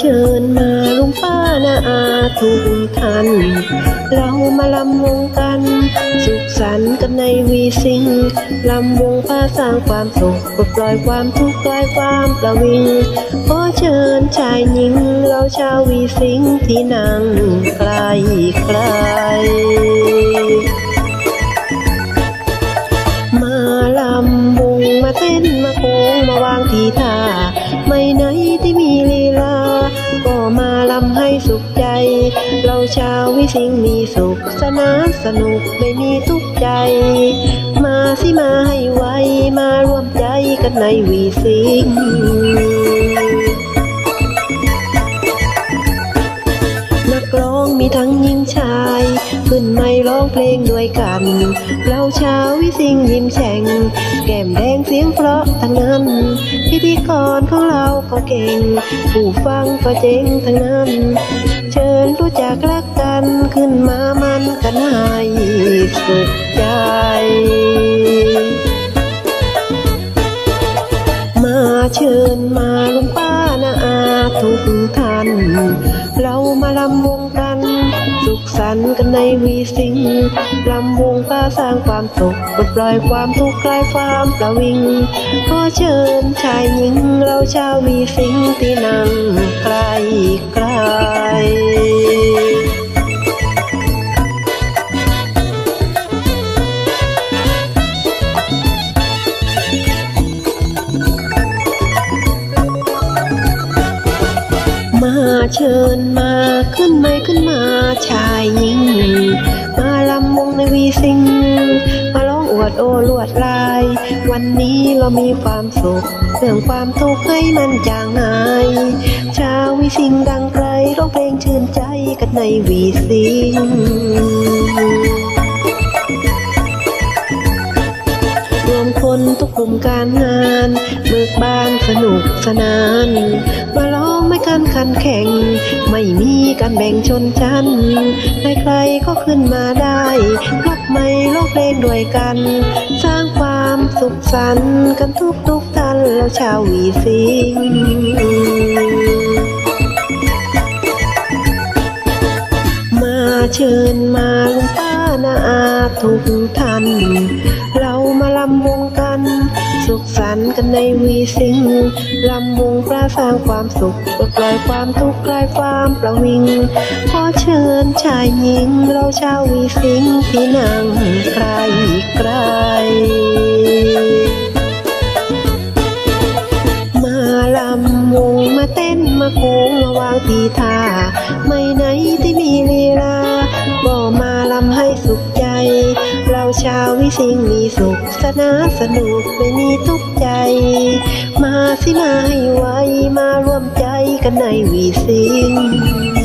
เชิญมาลุงป้านาอาทุกท่าน เรามาลำวงกัน สุขสันต์กันในวีซิงลำวงป้าสร้างความสุขปลดปล่อยความทุกข์คลายความประวิงขอเชิญชายหญิง เราชาววีซิงที่นั่งไกลไกลมาลำวงมาเต้นมาโค้งมาวางทีท่าไม่ไหนที่มี ก็มาลำให้สุขใจ เราชาววิสิงมีสุขสนานสนุกไม่มีทุกข์ใจ มาสิมาให้ไว มาร่วมใจกันในวีสิง กัน เราชาววิสิงยิ้มแฉ่ง แก้มแดงเสียงเพราะทั้งนั้น พิธีกรของเราก็เก่ง ผู้ฟังก็เจ๋งทั้งนั้น เชิญรู้จักรักกันขึ้นมามันกันให้สุขใจมาเชิญมาลุงป้านาอาทุกท่าน เรามาลำวงกันันกันในวีสิงลำวงป้าสร้างความสุขปลดปล่อยความทุกข์คลายความประวิงขอเชิญชายหญิงเราชาววีสิงที่นั่งไกลไกล เชิญมาขึ้นไม่ขึ้นมาชายหญิง มาลำวงในวีสิง มาร้องอวดโอลวดลาย วันนี้เรามีความสุขเรื่องความทุกข์ให้มันจางหายชาววีสิงดังไกลร้องเพลงชื่นใจกันในวีสิงรวมคนทุกกลุ่มการงาน กบานสนุกสนาน มาร้องไม่กันขันแข่ง ไม่มีการแบ่งชนชั้นใครๆก็ขึ้นมาได้ยกไม่ร้องเลงด้วยกัน สร้างความสุขสันต์กันทุกทุกๆท่านแล้วชาววีสิงมาเชิญมาลุงป้านาอาทุกท่าน สุขสันต์กันในวีสิงลำวงปลาสร้างความสุขปลดปล่อยความทุกข์คลายความประวิง ขอเชิญชายหญิง เราชาววีสิงที่นั่งไกลไกลมาลำวงมาเต้นมาโค้งมาวางทีท่า ไม่ไหนที่มีลีลา ชาววิสิงมีสุขสนานสนุกไม่มีทุกข์ใจ มาสิมาให้ไวมาร่วมใจกันในวีสิง